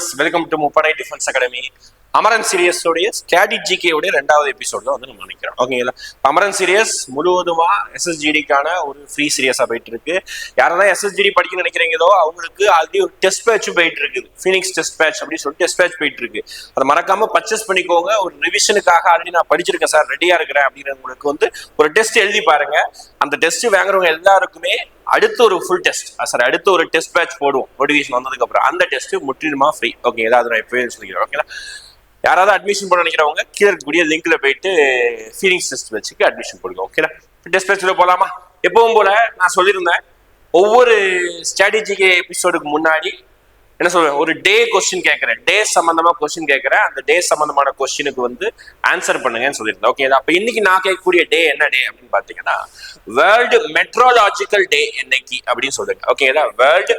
Hi students welcome to முப்படை defence academy Amaran சீரியஸோடைய ஸ்ட்ராட்டஜிகே உடைய ரெண்டாவது எபிசோட் தான் வந்து நம்ம நினைக்கிறோம். ஓகேங்களா அமரன் சீரியஸ் முழுவதுமா எஸ்எஸ்ஜிடிக்கான ஒரு ஃப்ரீ சீரியஸா போயிட்டு இருக்கு. யாரெல்லாம் எஸ்எஸ்ஜிடி படிக்க நினைக்கிறீங்களோ அவங்களுக்கு ஆல்ரெடி ஒரு டெஸ்ட் பேட்சும் போயிட்டு இருக்கு. ஃபீனிக்ஸ் டெஸ்ட் பேட்ச் அப்படின்னு சொல்லிட்டு டெஸ்ட் பேட்ச் போயிட்டு இருக்கு. அதை மறக்காம பர்ச்சேஸ் பண்ணிக்கோங்க. ஒரு ரிவிஷனுக்காக ஆல்ரெடி நான் படிச்சிருக்கேன் சார் ரெடியா இருக்கிறேன் அப்படிங்கிறவங்களுக்கு வந்து ஒரு டெஸ்ட் எழுதி பாருங்க. அந்த டெஸ்ட் வாங்குறவங்க எல்லாருக்குமே அடுத்து ஒரு ஃபுல் டெஸ்ட் சார் அடுத்து ஒரு டெஸ்ட் பேட்ச் போடுவோம். நோட்டிஃபிகேஷன் வந்ததுக்கு அப்புறம் அந்த டெஸ்ட் முற்றிலுமா ஃப்ரீ ஓகே ஏதாவது நான் இப்பவே சொல்லிக்கிறேன் ஓகேங்களா யாராவது அட்மிஷன் பண்ண நினைக்கிறவங்க கீழே இருக்கக்கூடிய லிங்க்ல போயிட்டு ஃபீலிங்ஸ் டெஸ்ட் வச்சுக்கு அட்மிஷன் போடுங்க ஓகேங்களா டெஸ்ட் பேட்ச்ல போலாமா? எப்பவும் போல நான் சொல்லியிருந்தேன் ஒவ்வொரு ஸ்ட்ராட்டஜிக்கு எபிசோடுக்கு முன்னாடி என்ன சொல்றேன்? ஒரு டே கொஸ்டின் கேட்கறேன். டே சம்பந்தமா கொஸ்டின் கேட்கறேன். அந்த டே சம்பந்தமான கொஸ்டினுக்கு வந்து ஆன்சர் பண்ணுங்கன்னு சொல்லியிருந்தேன். ஓகே அப்ப இன்னைக்கு நான் கேட்கக்கூடிய டே என்ன டே அப்படின்னு பாத்தீங்கன்னா வேர்ல்டு மெட்ரோலாஜிக்கல் டே என்னைக்கு அப்படின்னு சொல்லுங்க. ஓகேங்களா வேர்ல்டு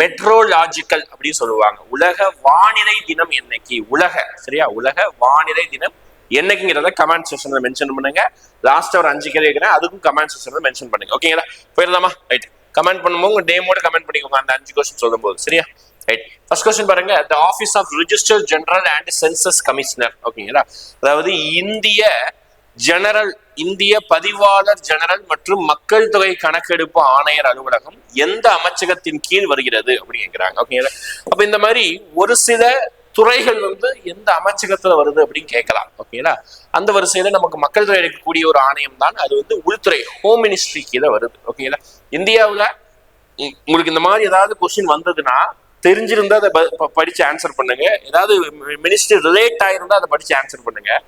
மெட்ரோலாஜிக்கல் அப்படின்னு சொல்லுவாங்க. உலக வானிலை தினம் என்னைக்கு? உலக சரியா? உலக வானிலை தினம் என்னைக்குங்கிறத கமெண்ட் செக்ஷன்ல மென்ஷன் பண்ணுங்க. லாஸ்ட் ஒரு அஞ்சு கேள்வி கேட்கிறேன். அதுக்கும் கமெண்ட் செக்ஷன்ல மென்ஷன் பண்ணுங்க. ஓகேங்களா போயிடலாமா? ரைட் கமெண்ட் பண்ணும்போது உங்க டேமோட கமெண்ட் பண்ணிக்கோங்க. அந்த அஞ்சு கொஸ்டின் சொல்லும் போது சரியா? ரைட் ஃபர்ஸ்ட் கொஸ்டின் பாருங்க the office of register general and census commissioner ஓகேங்களா அதாவது இந்திய ஜெனரல் இந்திய பதிவாளர் ஜெனரல் மற்றும் மக்கள் தொகை கணக்கெடுப்பு ஆணையர் அலுவலகம் எந்த அமைச்சகத்தின் கீழ் வருகிறது அப்படின்னு ஓகேங்களா அப்ப இந்த மாதிரி ஒரு சில துறைகள் வந்து எந்த அமைச்சகத்துல வருது அப்படின்னு கேட்கலாம். ஓகேங்களா அந்த வரிசையில நமக்கு மக்கள் தொகை எடுக்கக்கூடிய ஒரு ஆணையம் தான் அது வந்து உள்துறை ஹோம் மினிஸ்ட்ரி கீழே வருது. ஓகேங்களா இந்தியாவுல உங்களுக்கு இந்த மாதிரி ஏதாவது கொஸ்டின் வந்ததுன்னா தெரிஞ்சிருந்தா அதை ப- படிச்சு ஆன்சர் பண்ணுங்க. ஏதாவது மினிஸ்ட்ரி ரிலேட் ஆயிருந்தா அதை படிச்சு ஆன்சர் பண்ணுங்க.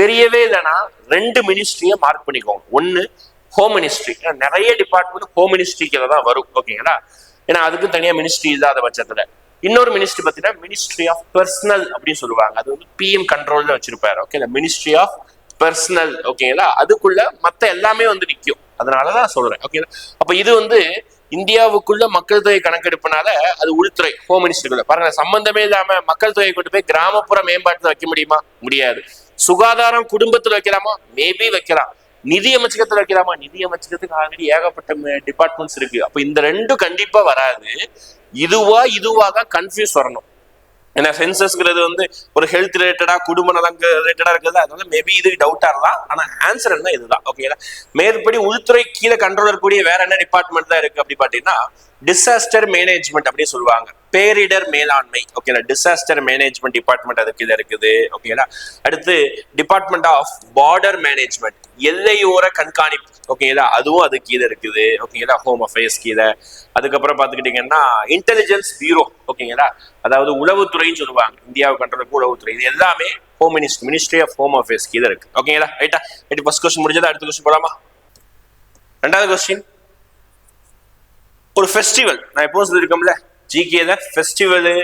தெரியவே இல்லைன்னா ரெண்டு மினிஸ்ட்ரியை மார்க் பண்ணிக்கோங்க. ஒன்னு ஹோம் மினிஸ்ட்ரி நிறைய டிபார்ட்மெண்ட் ஹோம் மினிஸ்ட்ரிக்கு தான் வரும். ஓகேங்களா ஏன்னா அதுக்கு தனியா மினிஸ்ட்ரி இல்லாத பட்சத்துல. இன்னொரு மினிஸ்ட்ரி பார்த்தீங்கன்னா மினிஸ்ட்ரி ஆஃப் பர்சனல் அப்படின்னு சொல்லுவாங்க. அது வந்து பிஎம் கண்ட்ரோல்ல வச்சிருப்பாரு. ஓகே மினிஸ்ட்ரி ஆஃப் பர்சனல் ஓகேங்களா அதுக்குள்ள மத்த எல்லாமே வந்து நிற்கும் அதனாலதான் சொல்றேன். ஓகேங்களா அப்ப இது வந்து இந்தியாவுக்குள்ள மக்கள் தொகை கணக்கெடுப்புனால அது உள்துறை ஹோம் மினிஸ்டருக்குள்ள பாருங்க சம்பந்தமே இல்லாம மக்கள் தொகை கொண்டு போய் கிராமப்புற மேம்பாட்டுல வைக்க முடியுமா? முடியாது. சுகாதாரம் குடும்பத்துல வைக்கலாமா? மேபி வைக்கலாம். நிதி அமைச்சகத்துல வைக்கலாமா? நிதி அமைச்சகத்துக்கு ஆல்ரெடி ஏகப்பட்ட டிபார்ட்மெண்ட்ஸ் இருக்கு. அப்ப இந்த ரெண்டும் கண்டிப்பா வராது. இதுவா இதுவா தான் கன்ஃபியூஸ் வரணும். ஏன்னா சென்சஸ்ங்கிறது வந்து ஒரு ஹெல்த் ரிலேட்டடா குடும்ப நலம் ரிலேட்டடா இருக்கிறது அதனால மேபி இது டவுட்டா இருக்கலாம். ஆனா ஆன்சர் என்ன இதுதான். ஓகேங்களா மேற்படி உள்துறை கீழே கண்ட்ரோல் இருக்கக்கூடிய வேற என்ன டிபார்ட்மெண்ட் தான் இருக்கு அப்படி பாத்தீங்கன்னா டிசாஸ்டர் மேனேஜ்மெண்ட் அப்படின்னு சொல்லுவாங்க. பேரிடர் மேலாண்மை ஓகேங்களா டிசாஸ்டர் மேனேஜ்மெண்ட் டிபார்ட்மெண்ட் அதுக்கு கீழே இருக்குது ஓகேங்களா அடுத்து டிபார்ட்மெண்ட் ஆஃப் பார்டர் மேனேஜ்மெண்ட் எல்லையோர கண்காணிப்பு ஓகேங்களா அதுவும் அது கீழே இருக்குது ஓகேங்களா ஹோம் அஃபேர்ஸ் கீழே. அதுக்கப்புறம் பார்த்துக்கிட்டிங்கன்னா இன்டெலிஜென்ஸ் பியூரோ ஓகேங்களா அதாவது உளவுத்துறைன்னு சொல்லுவாங்க. இந்தியாவை கண்ட்ரோலுக்கு உளவுத்துறை. இது எல்லாமே home ministry ministry of home affairs கீழே இருக்கு. ஓகேங்களா ரைட்டா ரைட் ஃபர்ஸ்ட் கொஸ்டின் முடிஞ்சது? அடுத்த கொஸ்டின் போலாமா? ரெண்டாவது கொஸ்டின் ஒரு ஃபெஸ்டிவல் நான் எப்போ சொல்லியிருக்கோம்ல ஜிகேல ஃபெஸ்டிவலு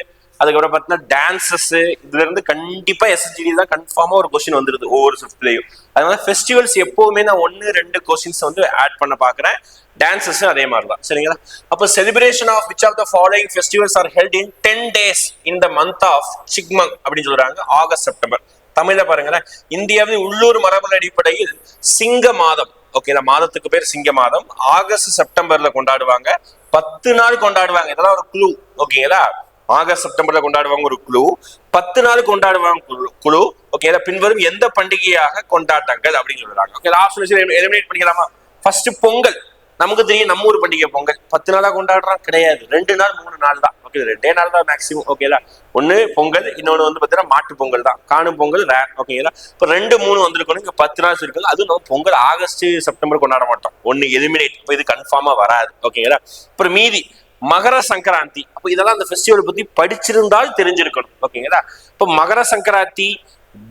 அதுக்கப்புறம் பார்த்தீங்கன்னா டான்சஸ் இதுல இருந்து கண்டிப்பா எஸ்எஸ்டி தான் கன்ஃபார்மா ஒரு கொஸ்டின் வந்துருது ஒவ்வொரு ஃபிஃப்த்லயும் அதனால ஃபெஸ்டிவல்ஸ் எப்பவுமே நான் ஒன்னு ரெண்டு கொஸ்டின்ஸ் வந்து ஆட் பண்ண பாக்குறேன். டான்சஸ் அதே மாதிரி தான் சரிங்களா? அப்போ celebration of which of the following festivals are held in ten days in the month of சிக்மங் அப்படின்னு சொல்றாங்க ஆகஸ்ட் செப்டம்பர் தமிழ்ல பாருங்களேன். இந்தியாவின் உள்ளூர் மரபு அடிப்படையில் சிங்க மாதம் ஓகேங்களா மாதத்துக்கு பேர் சிங்க மாதம். ஆகஸ்ட் செப்டம்பர்ல கொண்டாடுவாங்க. பத்து நாள் கொண்டாடுவாங்க. இதெல்லாம் ஒரு குழு ஓகேங்களா ஆகஸ்ட் செப்டம்பர்ல கொண்டாடுவாங்க ஒரு குழு பத்து நாள் கொண்டாடுவாங்க குழு குழு ஓகே பின்வரும் எந்த பண்டிகையாக கொண்டாட்டங்கள் அப்படின்னு சொல்றாங்க. ஓகே ஆப்ஷன் எலிமினேட் பண்ணிக்கலாமா? ஃபர்ஸ்ட் பொங்கல். நமக்கு தெரியும் நம்ம ஊர் பண்டிகை பொங்கல். பத்து நாளா கொண்டாடுறோம் கிடையாது. ரெண்டு நாள் மூணு நாள் தான். ஓகே ரெண்டே நாள் தான் மேக்ஸிமம் ஓகேலா ஒன்னு பொங்கல் இன்னொன்று வந்து பாத்தீங்கன்னா மாட்டு பொங்கல் தான். காணும் பொங்கல் வேற ஓகேங்களா இப்போ ரெண்டு மூணு வந்திருக்கணும். இங்க பத்து நாள் சொல்லிருக்காங்க அதுவும் நம்ம பொங்கல் ஆகஸ்ட் செப்டம்பர் கொண்டாட மாட்டோம். ஒன்னு எலிமினேட் இப்போ இது கன்ஃபார்மா வராது. ஓகேங்களா அப்புறம் மீதி மகர சங்கராந்தி. அப்போ இதெல்லாம் அந்த ஃபெஸ்டிவல் பத்தி படிச்சிருந்தால் தெரிஞ்சிருக்கணும். ஓகேங்களா இப்போ மகர சங்கராந்தி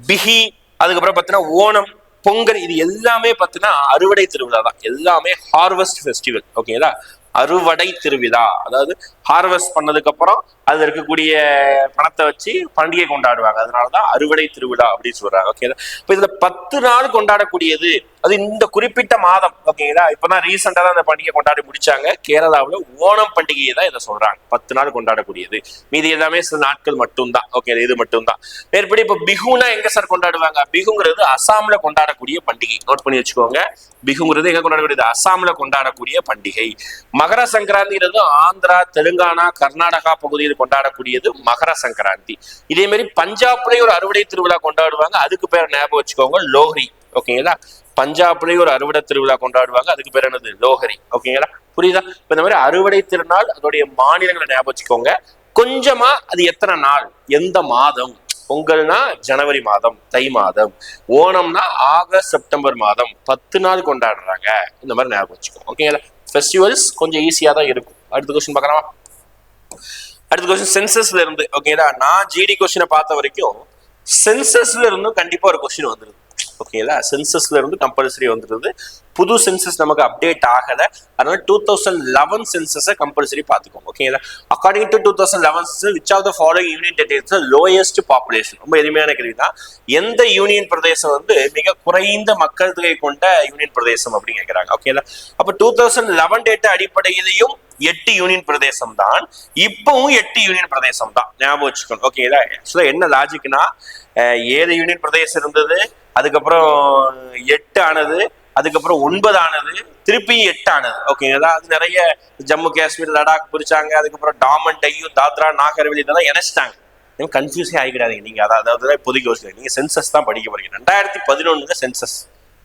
பிஹி அதுக்கப்புறம் பார்த்தீங்கன்னா ஓணம் பொங்கல் இது எல்லாமே பார்த்தீங்கன்னா அறுவடை திருவிழா தான் எல்லாமே ஹார்வெஸ்ட் ஃபெஸ்டிவல் ஓகேங்களா அறுவடை திருவிழா. அதாவது ஹார்வெஸ்ட் பண்ணதுக்கு அப்புறம் அதுல இருக்கக்கூடிய பணத்தை வச்சு பண்டிகை கொண்டாடுவாங்க. அதனாலதான் அறுவடை திருவிழா அப்படின்னு சொல்றாங்க. ஓகேங்களா இப்ப இதுல பத்து நாள் கொண்டாடக்கூடியது அது இந்த குறிப்பிட்ட மாதம். ஓகேங்களா இப்பதான் ரீசெண்டா தான் இந்த பண்டிகை கொண்டாடி முடிச்சாங்க. கேரளாவில் ஓணம் பண்டிகையை தான் இதை சொல்றாங்க. பத்து நாள் கொண்டாடக்கூடியது. மீதி எல்லாமே சில நாட்கள் மட்டும்தான். ஓகே இது மட்டும்தான். மேற்படி இப்ப பிகுனா எங்க சார் கொண்டாடுவாங்க? பிகுங்கிறது அசாம்ல கொண்டாடக்கூடிய பண்டிகை. நோட் பண்ணி வச்சுக்கோங்க. பிகுங்கிறது எங்க கொண்டாடக்கூடியது? அசாம்ல கொண்டாடக்கூடிய பண்டிகை. மகர சங்கராந்திங்கிறது ஆந்திரா தெலுங்கு தெலுங்கானா கர்நாடகா பகுதியில் கொண்டாடக்கூடியது மகர சங்கராந்தி. இதே மாதிரி பஞ்சாப்லயும் ஒரு அறுவடை திருவிழா கொண்டாடுவாங்க. அதுக்கு பேர் ஞாபகம் வச்சுக்கோங்க லோஹரி. ஓகேங்களா? பஞ்சாப்லயும் ஒரு அறுவடை திருவிழா கொண்டாடுவாங்க. அதுக்கு பேர் என்னது? லோஹரி. ஓகேங்களா? புரியுதா? இப்ப இந்த மாதிரி அறுவடை திருநாள் அதோடைய மாநிலங்களை ஞாபகம் வச்சுக்கோங்க. கொஞ்சமா அது எத்தனை நாள்? எந்த மாதம்? பொங்கல்னா ஜனவரி மாதம் தை மாதம். ஓணம்னா ஆகஸ்ட் செப்டம்பர் மாதம். பத்து நாள் கொண்டாடுறாங்க. இந்த மாதிரி ஞாபகம் வச்சுக்கோங்க. ஓகேங்களா? ஃபெஸ்டிவல்ஸ் கொஞ்சம் ஈஸியா தான் இருக்கும். அடுத்த கொஸ்டின் பார்க்கலாமா? அடுத்த கொஸ்டின் சென்சஸ்ல இருந்து ஓகேங்களா நான் ஜிடி கொஸ்டினை பார்த்த வரைக்கும் சென்சஸ்ல இருந்தும் கண்டிப்பா ஒரு கொஸ்டின் வந்துருது. ஓகேங்களா சென்சஸ்ல இருந்து கம்பல்சரி வந்துருது. புது சென்சஸ் நமக்கு அப்டேட் ஆகல. அதனால டூ தௌசண்ட் லெவன் சென்சஸை கம்பல்சரி பார்த்துக்கோங்க. ஓகேங்களா according to two thousand eleven which of the following union territories lowest population ரொம்ப எளிமையான கேள்வி தான் எந்த யூனியன் பிரதேசம் வந்து மிக குறைந்த மக்கள் தொகை கொண்ட யூனியன் பிரதேசம் அப்படின்னு கேட்கிறாங்க ஓகேங்களா அப்ப டூ தௌசண்ட் லெவன் டேட்டா அடிப்படையிலையும் எட்டு யூனியன் பிரதேசம் தான் இப்பவும் எட்டு யூனியன் பிரதேசம் தான் ஞாபகம் வச்சுக்கணும். ஓகேங்களா ஆக்சுவலா என்ன லாஜிக்னா ஏழு யூனியன் பிரதேசம் இருந்தது அதுக்கப்புறம் எட்டு ஆனது அதுக்கப்புறம் ஒன்பது ஆனது திருப்பி எட்டு ஆனது. ஓகேங்களா அது நிறைய ஜம்மு காஷ்மீர் லடாக் பிரிச்சாங்க அதுக்கப்புறம் டாமன் டையூ தாத்ரா நாகர்வெளி இதெல்லாம் இணைச்சிட்டாங்க. கன்ஃபியூஸே ஆகிக்கிறாதீங்க நீங்க அதாவது அதாவது இப்போதைக்கு யோசிக்க நீங்க சென்சஸ் தான் படிக்க போறீங்க. ரெண்டாயிரத்தி பதினொன்னு சென்சஸ்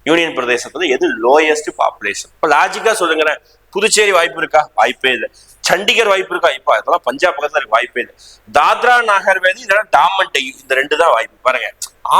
யூனியன் பிரதேசத்துல எது லோயஸ்ட் பாப்புலேஷன் இப்போ லாஜிக்கா சொல்லுங்களேன். புதுச்சேரி வாய்ப்பு இருக்கா வாய்ப்பே இல்லை. சண்டிகர் வாய்ப்பு? இருக்கா இப்போ அதெல்லாம் பஞ்சாப் பக்கத்துல இருக்கு வாய்ப்பே இல்லை. தாத்ரா நாகர்வேலி இல்லைன்னா டாமன் டையூ இந்த ரெண்டு தான் வாய்ப்பு. பாருங்க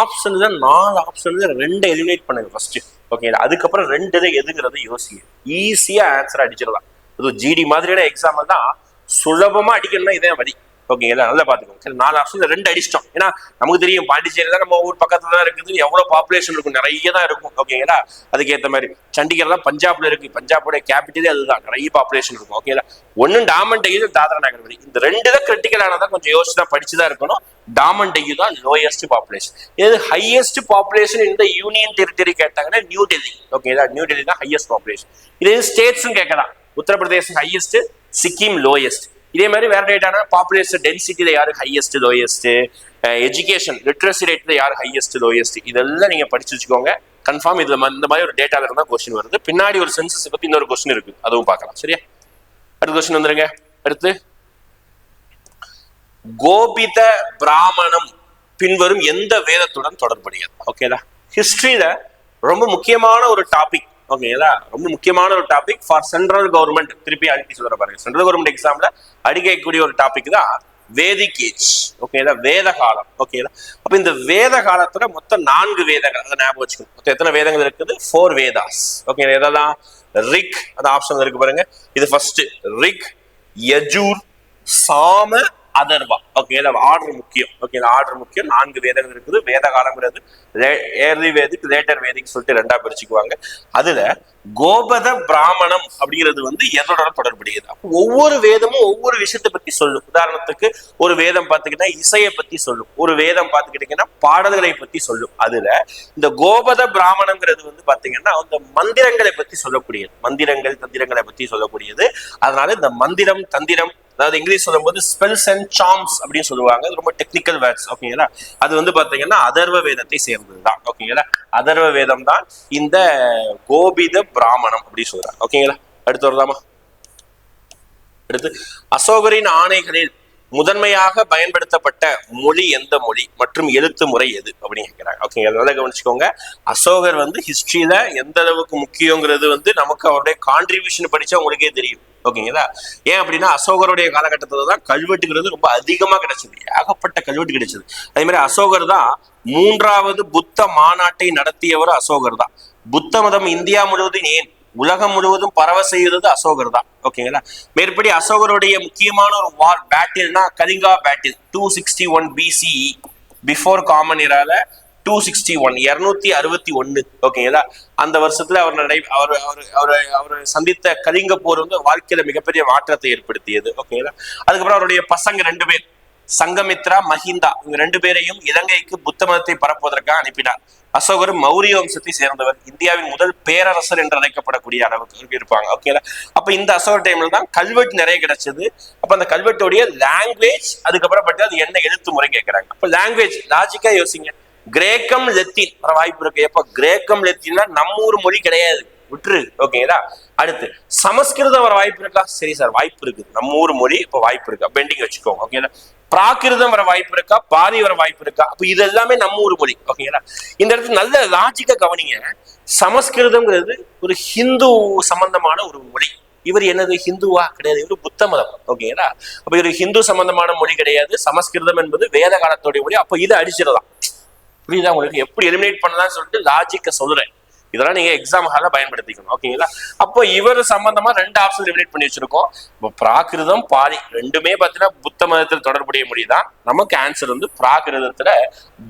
ஆப்ஷன் தான் நாலு ஆப்ஷன் ரெண்டு எலிமினேட் பண்ணுங்க ஃபர்ஸ்ட் ஓகேங்களா அதுக்கப்புறம் ரெண்டு இதை எதுங்கிறத யோசிங்க. ஈஸியா ஆன்சர் அடிச்சிடலாம். அது ஜிடி மாதிரியான எக்ஸாம்பிள் தான். சுலபமா அடிக்கணும்னா இதே வழி ஓகேங்களா நல்லா பாத்துக்கோங்க சரி நாலு ஆப்ஷன் ரெண்டு அடிச்சிட்டோம். ஏன்னா நமக்கு தெரியும் பாண்டிச்சேரி தான் நம்ம ஊர் பக்கத்துல தான் இருக்குது. எவ்வளவு பாப்புலேஷன் இருக்கும்? நிறைய தான் இருக்கும். ஓகேங்களா அதுக்கேற்ற மாதிரி. சண்டிகர் தான் பஞ்சாப்ல இருக்கு. பஞ்சாபோட கேபிட்டலே அதுதான். நிறைய பாப்புலேஷன் இருக்கும். ஓகேங்களா ஒன்னும் டாமன் டையூ தாதரா நகர் இந்த ரெண்டு தான் கிரிட்டிக்கலானதா கொஞ்சம் யோசிச்சு தான் படிச்சு தான் இருக்கணும். டாமன் டையூ தான் லோயஸ்ட் பாப்புலேஷன் இது ஹையஸ்ட் பாப்புலேஷன் இந்த யூனியன் டெரிட்டரி கேட்டாங்கன்னா நியூ டெல்லி ஓகேங்களா நியூ டெல்லி தான் ஹையஸ்ட் பாப்புலேஷன் இது ஸ்டேட்ஸும் கேட்கலாம். உத்தரப்பிரதேசம் ஹையஸ்ட் சிக்கிம் லோயஸ்ட் இதே மாதிரி வேற டேட்டான பாப்புலேஷன் டென்சிட்டியில யாரு ஹையஸ்ட் லோயஸ்ட் எஜுகேஷன் லிட்ரஸி ரேட்ல யாரு ஹையஸ்ட் லோயஸ்ட் இதெல்லாம் நீங்க படிச்சு வச்சுக்கோங்க. கன்ஃபார்ம் இதுல இந்த மாதிரி ஒரு டேட்டால இருந்தா கொஸ்டின் வருது. பின்னாடி ஒரு சென்சஸ் பத்தி இன்னொரு கொஸ்டின் இருக்கு. அதுவும் பார்க்கலாம். சரியா? அடுத்த கொஸ்டின் வந்துருங்க. அடுத்து. கோபித பிராமணம் பின்வரும் எந்த வேதத்துடன் தொடர்புடையது? ஓகேதா ஹிஸ்டரியில ரொம்ப முக்கியமான ஒரு டாபிக் ஓகேங்களா? ரொம்ப முக்கியமான ஒரு டாபிக் ஃபார் சென்ட்ரல் கவர்மெண்ட் திருப்பி அடிக்கடி சொல்ற பாருங்க. சென்ட்ரல் கவர்மெண்ட் எக்ஸாம்ல அடிக்கக்கூடிய ஒரு டாபிக் தான் வேதிக் ஏஜ் ஓகேங்களா? வேத காலம் ஓகேங்களா? அப்ப இந்த வேத காலத்துல மொத்தம் நான்கு வேதங்கள். அதை ஞாபகம் வச்சுக்கணும். மொத்தம் எத்தனை வேதங்கள் இருக்குது? ஃபோர் வேதாஸ் ஓகே எதெல்லாம் ரிக் அந்த ஆப்ஷன் இருக்கு பாருங்க. இது first Rig Yajur Sama Atharva okay order முக்கியம். ஓகே ஆர்டர் முக்கியம். நான்கு வேதங்கள் இருக்குது. வேத காலங்கிறது ஏர்லி வேதிக் லேட்டர் வேதிக் சொல்லிட்டு ரெண்டா பிரிச்சுக்குவாங்க. அதுல கோபத பிராமணம் அப்படிங்கிறது வந்து எதோட தொடர்புடையது. அப்போ ஒவ்வொரு வேதமும் ஒவ்வொரு விஷயத்தை பத்தி சொல்லும். உதாரணத்துக்கு ஒரு வேதம் பார்த்துக்கிட்டா இசையை பத்தி சொல்லும். ஒரு வேதம் பார்த்துக்கிட்டீங்கன்னா பாடல்களை பத்தி சொல்லும். அதுல இந்த கோபத பிராமணங்கிறது வந்து பாத்தீங்கன்னா அந்த மந்திரங்களை பத்தி சொல்லக்கூடியது. மந்திரங்கள் தந்திரங்களை பத்தி சொல்லக்கூடியது. அதனால இந்த மந்திரம் தந்திரம் அதாவது இங்கிலீஷ் சொல்லும்போது ஸ்பெல்ஸ் அண்ட் சாம்ஸ் அப்படின்னு சொல்லுவாங்க. அது ரொம்ப டெக்னிக்கல் வேர்ட்ஸ் ஓகேங்களா அது வந்து பாத்தீங்கன்னா அதர்வ வேதத்தை சேர்ந்தது தான் ஓகேங்களா அதர்வ வேதம் தான் இந்த கோபித பிராமணம் அப்படின்னு சொல்றாங்க. ஓகேங்களா அடுத்து வரலாமா அடுத்து அசோகரின் ஆணைகளில் முதன்மையாக பயன்படுத்தப்பட்ட மொழி எந்த மொழி மற்றும் எழுத்து முறை எது அப்படின்னு கேட்கிறாங்க. ஓகே அதனால கவனிச்சுக்கோங்க. அசோகர் வந்து ஹிஸ்டரியில எந்த அளவுக்கு முக்கியங்கிறது வந்து நமக்கு அவருடைய கான்ட்ரிபியூஷன் படிச்சா உங்களுக்கே தெரியும். ஓகேங்களா ஏன் அப்படின்னா அசோகருடைய காலகட்டத்தில் தான் கல்வெட்டுங்கிறது ரொம்ப அதிகமா கிடைச்சது. ஏகப்பட்ட கல்வெட்டு கிடைச்சது. அதே மாதிரி அசோகர் தான் மூன்றாவது புத்த மாநாட்டை நடத்தியவர் அசோகர் தான். புத்த மதம் இந்தியா முழுவதும் ஏன்? உலகம் முழுவதும் பரவ செய்கிறது அசோகர் தான். ஓகேங்களா மேற்படி அசோகருடைய முக்கியமான ஒரு war பேட்டில்னா Kalinga battle two sixty one BCE before common era two sixty one இருநூத்தி அறுபத்தி ஒன்னு. ஓகேங்களா அந்த வருஷத்துல அவர் நடை அவர் அவர் அவர் அவர் சந்தித்த கலிங்க போர் வந்து வாழ்க்கையில மிகப்பெரிய மாற்றத்தை ஏற்படுத்தியது. ஓகேங்களா அதுக்கப்புறம் அவருடைய பசங்க ரெண்டு பேர். சங்கமித்ரா மஹிந்தா இவங்க ரெண்டு பேரையும் இலங்கைக்கு புத்த மதத்தை பரப்புவதற்காக அனுப்பினார். அசோகர் மௌரிய வம்சத்தை சேர்ந்தவர் இந்தியாவின் முதல் பேரரசர் என்று அழைக்கப்படக்கூடிய அளவுக்கு இருப்பாங்க. ஓகேங்களா அப்ப இந்த அசோகர் டைம்ல தான் கல்வெட்டு நிறைய கிடைச்சது. அப்ப அந்த கல்வெட்டுடைய லாங்குவேஜ் அதுக்கப்புறம் பட்டு அது என்ன எழுத்து முறை கேட்கிறாங்க அப்ப லாங்குவேஜ் லாஜிக்கா யோசிங்க. கிரேக்கம் லெத்தின். வாய்ப்பு இருக்கு. எப்ப? கிரேக்கம் லெத்தின்னா நம்ம ஊர் மொழி கிடையாது. விட்டுரு. ஓகேங்களா அடுத்து சமஸ்கிருதம் வர வாய்ப்பு இருக்கா? சரி சார் வாய்ப்பு இருக்கு நம்ம ஊர் மொழி இப்போ வாய்ப்பு இருக்கா. பெண்டிங் வச்சுக்கோங்க ஓகேங்களா பிராகிருதம் வர வாய்ப்பு இருக்கா? பாரி வர வாய்ப்பு இருக்கா? அப்ப இது எல்லாமே நம்ம ஊர் மொழி ஓகேங்களா இந்த இடத்துல நல்ல லாஜிக்கா கவனிங்க. சமஸ்கிருதம்ங்கிறது ஒரு ஹிந்து சம்பந்தமான ஒரு மொழி. இவர் என்னது? ஹிந்துவா? கிடையாது. இவர் புத்த மதம் ஓகேங்களா அப்ப இவர் ஹிந்து சம்பந்தமான மொழி கிடையாது. சமஸ்கிருதம் என்பது வேத காலத்துடைய மொழி. அப்ப இதை அடிச்சிடலாம். புரியுதா உங்களுக்கு? எப்படி எலிமினேட் பண்ணலாம்னு சொல்லிட்டு லாஜிக்க சொல்றேன். இதெல்லாம் நீங்க எக்ஸாம் ஹால பயன்படுத்திக்கணும். ஓகேங்களா அப்போ இவர் சம்பந்தமா ரெண்டு ஆப்ஷன் ரிலேட் பண்ணி வச்சிருக்கோம். இப்போ பிராகிருதம் பாலி ரெண்டுமே பார்த்தீங்கன்னா புத்த மதத்தில் தொடர்புடைய மொழிதான் நமக்கு ஆன்சர் வந்து பிராகிருதத்துல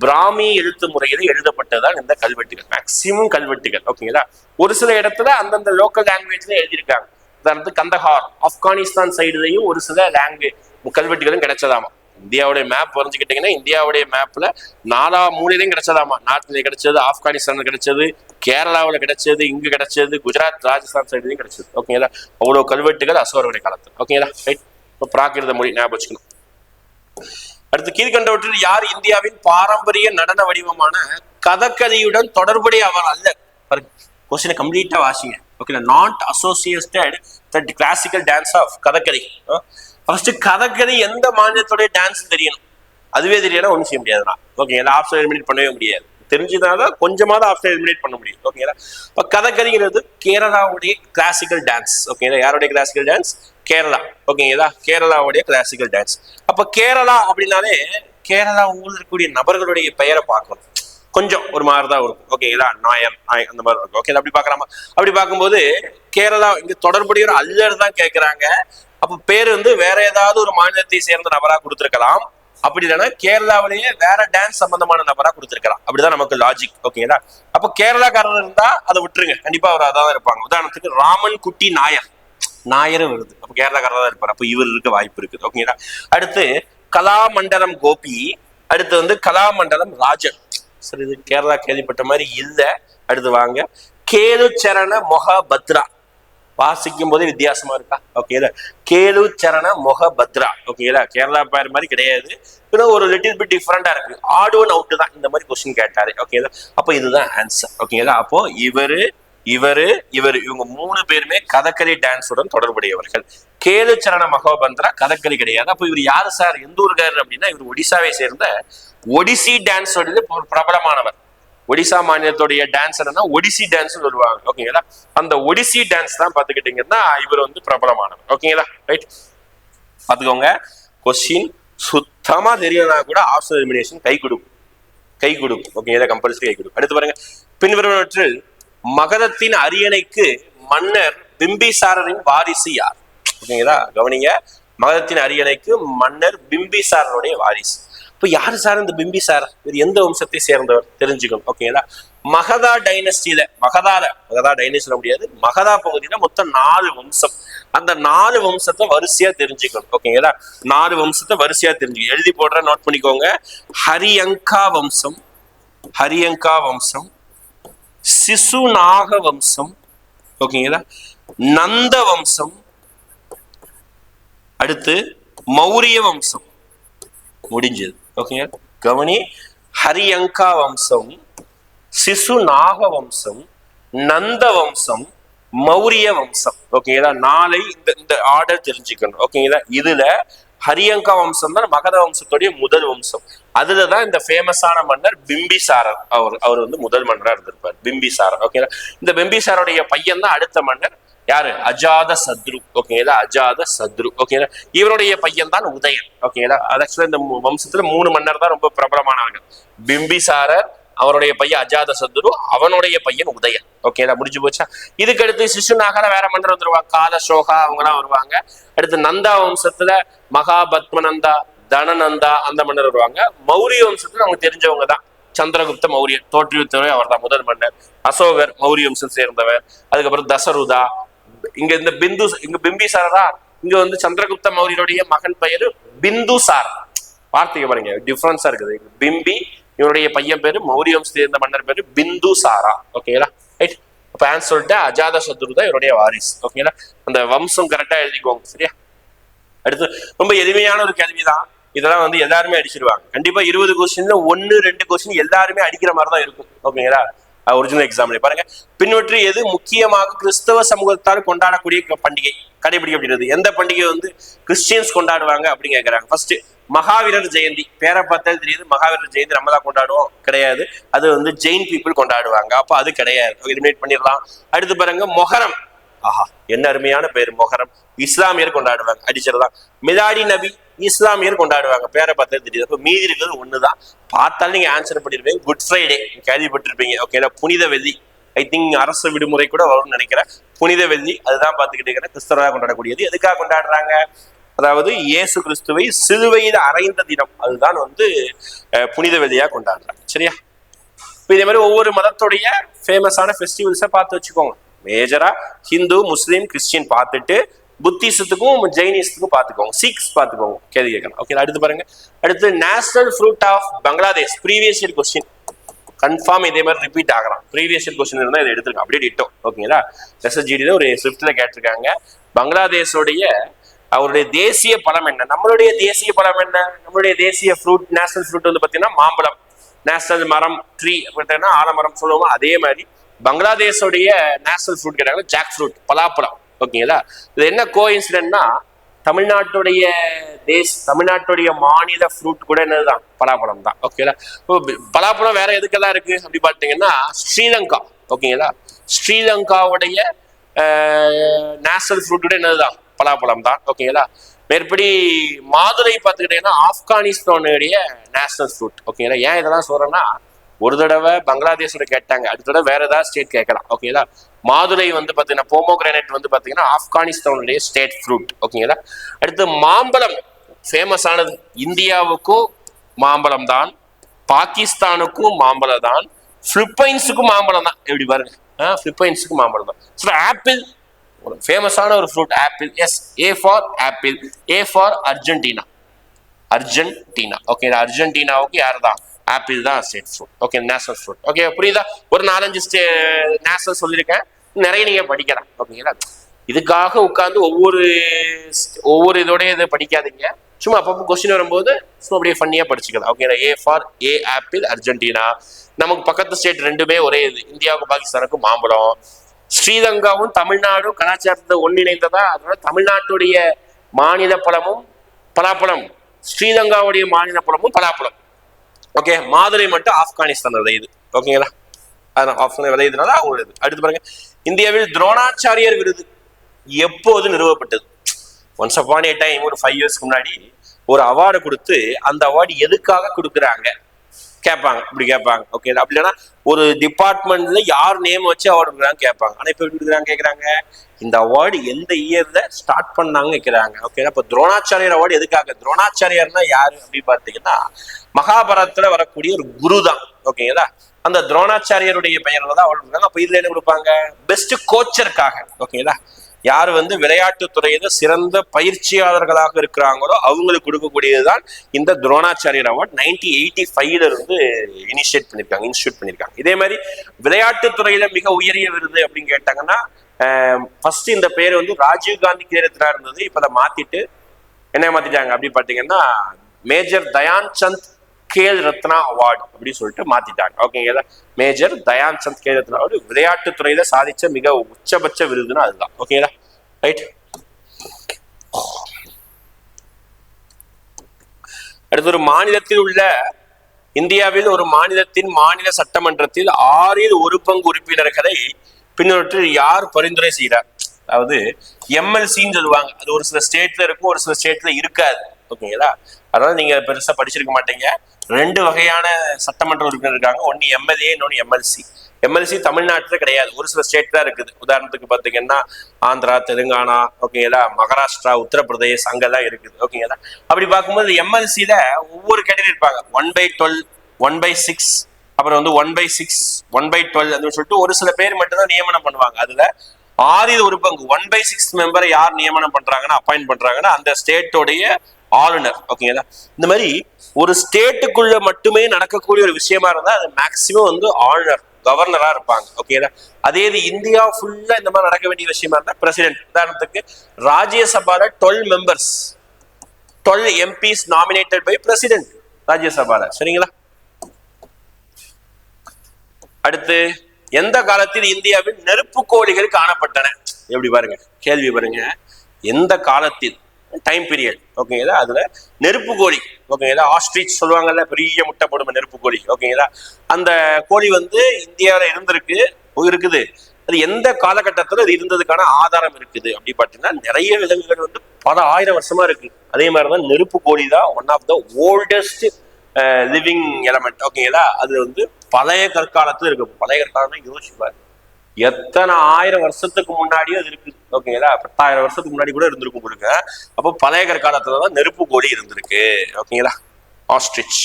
பிராமி எழுத்து முறையில் எழுதப்பட்டதான் இந்த கல்வெட்டுகள். மேக்சிமம் கல்வெட்டுகள். ஓகேங்களா ஒரு சில இடத்துல அந்தந்த லோக்கல் லாங்குவேஜ்ல எழுதியிருக்காங்க. உதாரணத்துக்கு கந்தஹார் ஆப்கானிஸ்தான் சைடுலையும் ஒரு சில லாங்குவேஜ் கல்வெட்டுகளும் கிடைச்சதாமா? இந்தியாவுடைய மேப் வரைஞ்சுக்கிட்டீங்கன்னா இந்தியாவுடைய மேப்ல நாலா மூலையிலையும் கிடைச்சதாமா நாட்டிலே கிடைச்சது ஆப்கானிஸ்தான்ல கிடைச்சது கேரளாவில் கிடைச்சது இங்கு கிடைச்சது குஜராத் ராஜஸ்தான் சைடுலையும் கிடைச்சது. ஓகேங்களா அவ்வளவு கல்வெட்டுகள் அசோகருடைய காலத்தில். ஓகேங்களா ரைட் இப்போ பிராகிருத மொழி ஞாபகம் வச்சுக்கணும். அடுத்து கீழ்கண்டவற்றில் யார் இந்தியாவின் பாரம்பரிய நடன வடிவமான கதகளியுடன் தொடர்புடைய அவர் அல்ல? கொஸ்டினை கம்ப்ளீட்டா வாசிங்க. Okay not associated that classical dance of Kathakali first Kathakali எந்த மாநிலத்துடைய டான்ஸ் தெரியணும். அதுவே தெரியலாம் ஒன்றும் செய்ய முடியாதுண்ணா ஓகே ஆப்ஷன் எலிமினேட் பண்ணவே முடியாது. தெரிஞ்சதுனால கொஞ்சமாவது ஆப்ஷன் எலிமினேட் பண்ண முடியும். ஓகேங்களா இப்போ கதகளிங்கிறது கேரளாவுடைய கிளாசிக்கல் டான்ஸ் ஓகேங்களா யாருடைய கிளாசிக்கல் டான்ஸ் கேரளா. ஓகேங்களா கேரளாவுடைய கிளாசிக்கல் டான்ஸ் அப்போ கேரளா அப்படின்னாலே கேரளா ஊரில் இருக்கக்கூடிய நபர்களுடைய பெயரை பார்க்கணும். கொஞ்சம் ஒரு மாதிரி தான் இருக்கும் ஓகேங்களா நாயர் நாய் அந்த மாதிரி இருக்கும். ஓகே அப்படி பார்க்குறாமா அப்படி பார்க்கும்போது கேரளா இங்கே தொடர்புடைய ஒரு அல்லர் தான் கேட்குறாங்க அப்ப பேர் வந்து வேற ஏதாவது ஒரு மாநிலத்தை சேர்ந்த நபரா கொடுத்திருக்கலாம். அப்படி இல்லைன்னா கேரளாவிலேயே வேற டான்ஸ் சம்பந்தமான நபரா கொடுத்திருக்கலாம். அப்படிதான் நமக்கு லாஜிக் ஓகேங்களா அப்ப கேரளாக்காரர் இருந்தா அதை விட்டுருங்க. கண்டிப்பா அவர் அதான் இருப்பாங்க. உதாரணத்துக்கு ராமன் குட்டி நாயர். நாயரும் வருது அப்ப கேரளாக்காரர் தான் இருப்பார். அப்ப இவர் இருக்க வாய்ப்பு இருக்குது. ஓகேங்களா அடுத்து கலாமண்டலம் கோபி. அடுத்து வந்து கலாமண்டலம் ராஜன். சரி இது கேரளா கேள்விப்பட்ட மாதிரி இல்லை. அடுத்து வாங்க. கேது சரண மொஹபத்ரா. வாசிக்கும் போதே வித்தியாசமா இருக்கா? ஓகேல கேலு சரண மொக பத்ரா. ஓகேங்களா கேரளா பேர் மாதிரி கிடையாது. இன்னும் ஒரு லிட்டில் பிட் டிஃப்ரெண்டா இருக்கு. ஆட் ஒன் அவுட் தான். இந்த மாதிரி கொஸ்டின் கேட்டாரு. ஓகே அப்போ இதுதான் ஆன்சர் ஓகேங்களா அப்போ இவரு இவரு இவர். இவங்க மூணு பேருமே கதகளி டான்ஸுடன் தொடர்புடையவர்கள். கேலு சரண மகோபந்திரா கதகளி கிடையாது. அப்போ இவர் யாரு சார் எந்த ஊருக்காரர் அப்படின்னா இவர் ஒடிசாவை சேர்ந்த ஒடிசி டான்ஸ் பிரபலமானவர். ஒடிசா மாநிலத்துடைய டான்ஸ் என்னன்னா ஒடிசி டான்ஸ் சொல்லுவாங்க. ஓகேங்களா அந்த ஒடிசி டான்ஸ் தான் பாத்துக்கிட்டீங்கன்னா இவர் வந்து பிரபலமானவர். ஓகேங்களா ரைட் பாத்துக்கோங்க கொஸ்டின் சுத்தமா தெரியலனா கூட ஆப்ஷன் எலிமினேஷன் கை கொடுக்கும். கை கொடுக்கும். ஓகேங்களா கம்பல்சரி கை கொடுக்கும். அடுத்து பாருங்க. பின்வருவனவற்றில் மகதத்தின் அரியணைக்கு மன்னர் பிம்பிசாரரின் வாரிசு யார்? ஓகேங்களா கவனிங்க. மகதத்தின் அரியணைக்கு மன்னர் பிம்பிசாரனுடைய வாரிசு. இப்போ யாரு சார் இந்த பிம்பிசார் இது எந்த வம்சத்தை சேர்ந்தவர்? தெரிஞ்சுக்கணும். ஓகேங்களா மகதா டைனஸ்டியில மகதால மகதா டைனஸ்டில முடியாது. மகதா பகுதியில மொத்தம் நாலு வம்சம். அந்த நாலு வம்சத்தை வரிசையா தெரிஞ்சுக்கணும். ஓகேங்களா நாலு வம்சத்தை வரிசையா தெரிஞ்சுக்கணும். எழுதி போடுற நோட் பண்ணிக்கோங்க. ஹரியங்கா வம்சம் ஹரியங்கா வம்சம் சிசுநாக வம்சம் ஓகேங்களா நந்த வம்சம் அடுத்து மௌரிய வம்சம். முடிஞ்சது. ஓகேங்க. கவனி ஹரியங்கா வம்சம் சிசு நாக வம்சம் நந்த வம்சம் மௌரிய வம்சம். ஓகேங்களா? நாளை இந்த இந்த ஆர்டர் தெரிஞ்சுக்கணும். ஓகேங்களா? இதுல ஹரியங்கா வம்சம் தான் மகத வம்சத்துடைய முதல் வம்சம். அதுலதான் இந்த ஃபேமஸான மன்னர் பிம்பிசாரர். அவர் அவர் வந்து முதல் மன்னரா இருந்திருப்பார். பிம்பிசாரர். ஓகேங்களா? இந்த பிம்பிசாரருடைய பையன் தான் அடுத்த மன்னர். யாரு? அஜாத சத்ரு. ஓகேங்களா அஜாத சத்ரு. ஓகேங்களா இவருடைய பையன் தான் உதயன் ஓகேங்களா அது ஆக்சுவலா இந்த வம்சத்துல மூணு மன்னர் தான் ரொம்ப பிரபலமானவர்கள். பிம்பிசாரர் அவருடைய பையன் அஜாத சத்ரு அவனுடைய பையன் உதயன். ஓகேங்களா முடிஞ்சு போச்சா? இதுக்கு அடுத்து சிசுநாகர வேற மன்னர் வந்துருவாங்க. கால சோகா அவங்கலாம் வருவாங்க. அடுத்து நந்தா வம்சத்துல மகாபத்மநந்தா தனநந்தா அந்த மன்னர் வருவாங்க. மௌரிய வம்சத்துல அவங்க தெரிஞ்சவங்க தான். சந்திரகுப்த மௌரியர் தோற்றுவித்தவர் அவர் தான் முதல் மன்னர். அசோகர் மௌரிய வம்சம் சேர்ந்தவர். அதுக்கப்புறம் தசருதா இங்க இந்த பிந்து இங்க பிம்பிசாரா இங்க வந்து சந்திரகுப்த மௌரியனுடைய மகன் பெயரு பிந்துசார் வார்த்தைக்கு பாருங்க டிஃபரன்ஸா இருக்குது. பிம்பி இவருடைய பையன் பேரு மௌரிய சேர்ந்த மன்னர் பேரு பிந்துசாரா ஓகேங்களா ரைட் அப்ப ஆன்சர் சொல்லிட்டு அஜாத சத்ரு தான் இவருடைய வாரிஸ் ஓகேங்களா அந்த வம்சம் கரெக்டா எழுதிக்கோங்க சரியா? அடுத்து ரொம்ப எளிமையான ஒரு கேள்விதான். இதெல்லாம் வந்து எல்லாருமே அடிச்சிருவாங்க. கண்டிப்பா இருபது கொஸ்டின்ல ஒன்னு ரெண்டு கொஸ்டின் எல்லாருமே அடிக்கிற மாதிரி தான் இருக்கும் ஓகேங்களா ஒரிஜினல் எக்ஸாம்பிள் பாருங்க. பின்வற்றி எது முக்கியமாக கிறிஸ்தவ சமூகத்தால் கொண்டாடக்கூடிய பண்டிகை கடைபிடிக்கப்படுகிறது எந்த பண்டிகை வந்து கிறிஸ்டியன்ஸ் கொண்டாடுவாங்க அப்படின்னு கேட்கிறாங்க ஃபர்ஸ்ட் மகாவீரர் ஜெயந்தி. பேரை பார்த்தா தெரியுது மகாவீரர் ஜெயந்தி நம்ம தான் கொண்டாடுவோம். கிடையாது. அது வந்து ஜெயின் பீப்புள் கொண்டாடுவாங்க. அப்போ அது கிடையாது. எலிமினேட் பண்ணிடலாம். அடுத்து பாருங்க மொஹரம். ஆஹா என்ன அருமையான பேர் மொஹரம். இஸ்லாமியர் கொண்டாடுவாங்க. அடிச்சிடலாம் மிலாடி நபி இஸ்லாமியர் கொண்டாடுவாங்க. பேரை பார்த்தா தெரியுது. அப்போ மீதி இருக்கிறது தான் பார்த்தாலும் நீங்க ஆன்சர் பண்ணிருப்பீங்க குட் ஃப்ரைடே கேள்விப்பட்டிருப்பீங்க. ஓகேனா புனித வெள்ளி. ஐ திங்க் அரசு விடுமுறை கூட வரும்னு நினைக்கிறேன். புனித வெள்ளி. அதுதான் பார்த்துக்கிட்டு இருக்கிறேன். கிறிஸ்தவராக கொண்டாடக்கூடியது. எதுக்காக கொண்டாடுறாங்க? அதாவது இயேசு கிறிஸ்துவை சிலுவையில் அறைந்த தினம். அதுதான் வந்து புனித வெள்ளியா கொண்டாடுறாங்க. சரியா? இப்போ இதே மாதிரி ஒவ்வொரு மதத்துடைய ஃபேமஸான ஃபெஸ்டிவல்ஸை பார்த்து வச்சுக்கோங்க. மேஜரா ஹிந்து முஸ்லீம் கிறிஸ்டின் பார்த்துட்டு புத்திசத்துக்கும் ஜெயினிஸ்டுக்கும் பார்த்துக்கோங்க சிக்ஸ் பார்த்துக்கோங்க கேள்வி கேட்கலாம் ஓகே அடுத்து பாருங்க. அடுத்து national fruit of Bangladesh previous year question confirm இதே மாதிரி ரிப்பீட் ஆகலாம். ப்ரீவியஸ் இயர் கொஸ்டின் இருந்தால் இதை எடுத்துருக்கோம் அப்படியே டிட்டோம் ஓகேங்களா எஸ்எஸ்ஜிடியில் ஒரு ஸ்விஃப்டில் கேட்டிருக்காங்க. பங்களாதேஷோடைய அவருடைய தேசிய பழம் என்ன? நம்மளுடைய தேசிய பழம் என்ன? நம்மளுடைய தேசிய ஃப்ரூட் நேஷனல் ஃப்ரூட் வந்து பார்த்தீங்கன்னா மாம்பழம். நேஷனல் மரம் ட்ரீ அப்படின்னா ஆலமரம் சொல்லுவோம்? அதே மாதிரி பங்களாதேஷோடைய நேஷனல் ஃப்ரூட் கேட்டாங்க ஜாக் ஃப்ரூட் பலாப்பழம். ஓகேங்களா? இது என்ன கோ இன்சிடென்ட்னா தமிழ்நாட்டுடைய தேஸ் தமிழ்நாட்டுடைய மாநில ஃப்ரூட் கூட என்னதுதான்? பலாப்பழம் தான் ஓகேங்களா? இப்போ பலாப்பழம் வேற எதுக்கெல்லாம் இருக்கு? அப்படி பார்த்தீங்கன்னா ஸ்ரீலங்கா. ஓகேங்களா? ஸ்ரீலங்காவுடைய நேஷனல் ஃப்ரூட் கூட என்னதுதான்? பலாப்பழம் தான் ஓகேங்களா? மேற்படி மாதுரை பார்த்துக்கிட்டீங்கன்னா ஆப்கானிஸ்தானுடைய நேஷனல் ஃப்ரூட் ஓகேங்களா? ஏன் இதெல்லாம் சொல்றேன்னா ஒரு தடவை பங்களாதேஷோட கேட்டாங்க அடுத்த தடவை வேற ஏதாவது ஸ்டேட் கேட்கலாம். ஓகேங்களா மாதுளை வந்து பார்த்தீங்கன்னா போமோகிரானைட் வந்து பார்த்தீங்கன்னா ஆப்கானிஸ்தானுடைய ஸ்டேட் ஃப்ரூட் ஓகேங்களா அடுத்து மாம்பழம். ஃபேமஸ் ஆனது இந்தியாவுக்கும் மாம்பழம் தான் பாகிஸ்தானுக்கும் மாம்பழம் தான் பிலிப்பைன்ஸுக்கும் மாம்பழம் தான். எப்படி பாருங்க. பிலிப்பைன்ஸுக்கும் மாம்பழம் தான். ஸோ ஆப்பிள் ஒரு ஃபேமஸான ஒரு fruit apple yes A for apple A for Argentina Argentina okay அர்ஜென்டினாவுக்கு யார் தான் ஆப்பிள் தான் state fruit okay national fruit okay புரியுதா? ஒரு நாலஞ்சு ஸ்டே நேஷனல் சொல்லியிருக்கேன். நிறைய நீங்கள் படிக்கலாம். ஓகேங்களா? இதுக்காக உட்காந்து ஒவ்வொரு ஒவ்வொரு இதோடய இதை படிக்காதீங்க. சும்மா அப்பப்போ கொஸ்டின் வரும்போது சும்மா அப்படியே ஃபன்னியாக படிச்சுக்கலாம். ஓகேங்களா? A for A apple Argentina நமக்கு பக்கத்து ஸ்டேட் ரெண்டுமே ஒரே இது. இந்தியாவுக்கும் பாகிஸ்தானுக்கும் மாம்பழம். ஸ்ரீலங்காவும் தமிழ்நாடும் கலாச்சாரத்தை ஒன்றிணைந்ததா? அதனால தமிழ்நாட்டுடைய மாநில பழமும் பலாப்பழம். ஸ்ரீலங்காவுடைய மாநில பழமும் பலாப்பழம். ஓகே மாதுரை மட்டும் ஆப்கானிஸ்தான் விளையுது. ஓகேங்களா அதான் ஆப்கானிஸ்தான் விளையுதுனால அவங்களோட அடுத்து பாருங்க. இந்தியாவில் துரோணாச்சாரியர் விருது எப்போது நிறுவப்பட்டது? ஒன்ஸ் அப்பான் ஏ டைம் ஒரு ஃபைவ் இயர்ஸ்க்கு முன்னாடி ஒரு அவார்டு கொடுத்து அந்த அவார்டு எதுக்காக கொடுக்குறாங்க? கேட்பாங்க இப்படி கேட்பாங்க ஓகே அப்படி இல்லைன்னா ஒரு டிபார்ட்மெண்ட்ல யார் நேம் வச்சு அவார்டு கொடுக்குறாங்க கேட்பாங்க. ஆனால் இப்போ எப்படி கேட்குறாங்க? இந்த அவார்டு எந்த இயர்ல ஸ்டார்ட் பண்ணாங்க கேட்குறாங்க. ஓகே அப்போ துரோணாச்சாரியர் அவார்டு எதுக்காக? துரோணாச்சாரியர்னா யாரு அப்படின்னு பார்த்தீங்கன்னா மகாபாரதத்துல வரக்கூடிய ஒரு குரு தான் ஓகேங்களா அந்த துரோணாச்சாரியருடைய பெயர்ல தான் அவார்டு கொடுக்குறாங்க. அப்போ இதுல என்ன கொடுப்பாங்க? பெஸ்ட் கோச்சருக்காக ஓகேங்களா யார் வந்து விளையாட்டுத் துறையில சிறந்த பயிற்சியாளர்களாக இருக்கிறாங்களோ அவங்களுக்கு கொடுக்கக்கூடியதுதான் இந்த துரோணாச்சாரியர் அவார்ட். நைன்டீன் எயிட்டி ஃபைவ்ல இருந்து இனிஷியேட் பண்ணியிருக்காங்க இன்ஸ்டியூட் பண்ணியிருக்காங்க இதே மாதிரி விளையாட்டுத் துறையில மிக உயரிய விருது அப்படின்னு கேட்டாங்கன்னா ஃபர்ஸ்ட் இந்த பேர் வந்து ராஜீவ் காந்தி கேரத்னா இருந்தது. இப்ப அதை மாத்திட்டு என்ன மாத்திட்டாங்க அப்படி பாத்தீங்கன்னா மேஜர் தயான் சந்த் கேல் ரத்னா அவார்டு அப்படின்னு சொல்லிட்டு மாத்திட்டாங்க. ஓகேங்களா மேஜர் தயான் சந்த் கேல் ரத்னா அவார்டு விளையாட்டுத்துறையில சாதிச்ச மிக உச்சபட்ச விருதுன்னா அதுதான். ஓகேங்களா ரைட் அடுத்து ஒரு மாநிலத்தில் உள்ள இந்தியாவில் ஒரு மாநிலத்தின் மாநில சட்டமன்றத்தில் ஆறில் ஒரு பங்கு உறுப்பினர்களை பின்னொற்றில் யார் பரிந்துரை செய்கிறார்? அதாவது எம்எல்சின்னு சொல்லுவாங்க. அது ஒரு சில ஸ்டேட்ல இருக்கும் ஒரு சில ஸ்டேட்ல இருக்காது. ஓகேங்களா அதனால நீங்க பெருசா படிச்சிருக்க மாட்டீங்க. ரெண்டு வகையான சட்டமன்ற உறுப்பினர் இருக்காங்க. ஒன்னு எம்எல்ஏ இன்னொன்னு எம்எல்சி எம்எல்சி தமிழ்நாட்டில் கிடையாது. ஒரு சில ஸ்டேட் தான் இருக்குது. உதாரணத்துக்கு பார்த்தீங்கன்னா ஆந்திரா தெலுங்கானா ஓகேங்களா மகாராஷ்டிரா உத்தரப்பிரதேஷ் அங்கெல்லாம் இருக்குது. ஓகேங்களா? அப்படி பார்க்கும்போது எம்எல்சியில் ஒவ்வொரு கேட்டகரி இருப்பாங்க. One by twelve one by six அப்புறம் வந்து one by six one by twelve அப்படின்னு சொல்லிட்டு ஒரு சில பேர் மட்டும்தான் நியமனம் பண்ணுவாங்க. அதுல ஆறில் ஒரு பங்கு ஒன் பை சிக்ஸ் மெம்பரை யார் நியமனம் பண்றாங்கன்னா அப்பாயிண்ட் பண்றாங்கன்னா அந்த ஸ்டேட்டோடைய ஆளுநர் ஓகேங்களா இந்த மாதிரி ஒரு ஸ்டேட்டுக்குள்ள மட்டுமே நடக்கக்கூடிய ஒரு விஷயமா இருந்தா அது மேக்சிமம் வந்து ஆளுநர் கவர்னரா இருப்பாங்க ஓகேங்களா அதே இது இந்தியா ஃபுல்லா இந்த மாதிரி நடக்க வேண்டிய விஷயமா இருந்தா பிரசிடென்ட் உதாரணத்துக்கு ராஜ்யசபால twelve members twelve MPs nominated by president ராஜ்யசபால. சரிங்களா? அடுத்து எந்த காலத்தில் இந்தியாவில் நெருப்பு கோழிகள் காணப்பட்டன? எப்படி பாருங்க கேள்வி பாருங்க. எந்த காலத்தில்? டைம் பீரியட் ஓகேங்களா அதுல நெருப்பு கோழி ஓகேங்களா ஆஸ்ட்ரிச் சொல்லுவாங்கல்ல பெரிய முட்டை போடும் நெருப்பு கோழி ஓகேங்களா அந்த கோழி வந்து இந்தியாவில் இருந்திருக்கு இருக்குது. அது எந்த காலகட்டத்தில் அது இருந்ததுக்கான ஆதாரம் இருக்குது அப்படி பார்த்தீங்கன்னா நிறைய விலங்குகள் வந்து பல ஆயிரம் வருஷமா இருக்கு. அதே மாதிரி தான் நெருப்பு கோழி தான் one of the oldest living element ஓகேங்களா அது வந்து பழைய கற்காலத்தில் இருக்கு. பழைய கற்காலம் யோசிப்பாரு எத்தனை ஆயிரம் வருஷத்துக்கு முன்னாடியும் அது இருக்குது. ஓகேங்களா பத்தாயிரம் வருஷத்துக்கு முன்னாடி கூட இருந்திருக்கும் கொடுங்க அப்போ பழைய கற்காலத்துல தான் நெருப்பு கோழி இருந்திருக்கு. ஓகேங்களா ஆஸ்ட்ரிச்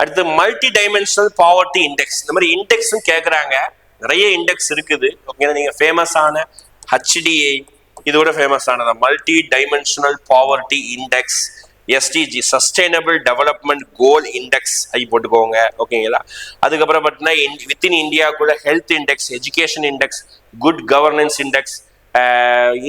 அடுத்து மல்டி டைமென்ஷனல் பாவர்ட்டி இண்டெக்ஸ் இந்த மாதிரி இண்டெக்ஸ் கேட்குறாங்க நிறைய இண்டெக்ஸ் இருக்குது. ஓகேங்களா நீங்க ஃபேமஸான ஹச்டிஐ இதோட ஃபேமஸ் ஆனது? Multi dimensional poverty index SDG sustainable development goal index ஐ போட்டுக்கோங்க. ஓகேங்களா அதுக்கப்புறம் பார்த்தீங்கன்னா within இந்தியாவுக்குள்ள health index education index good governance index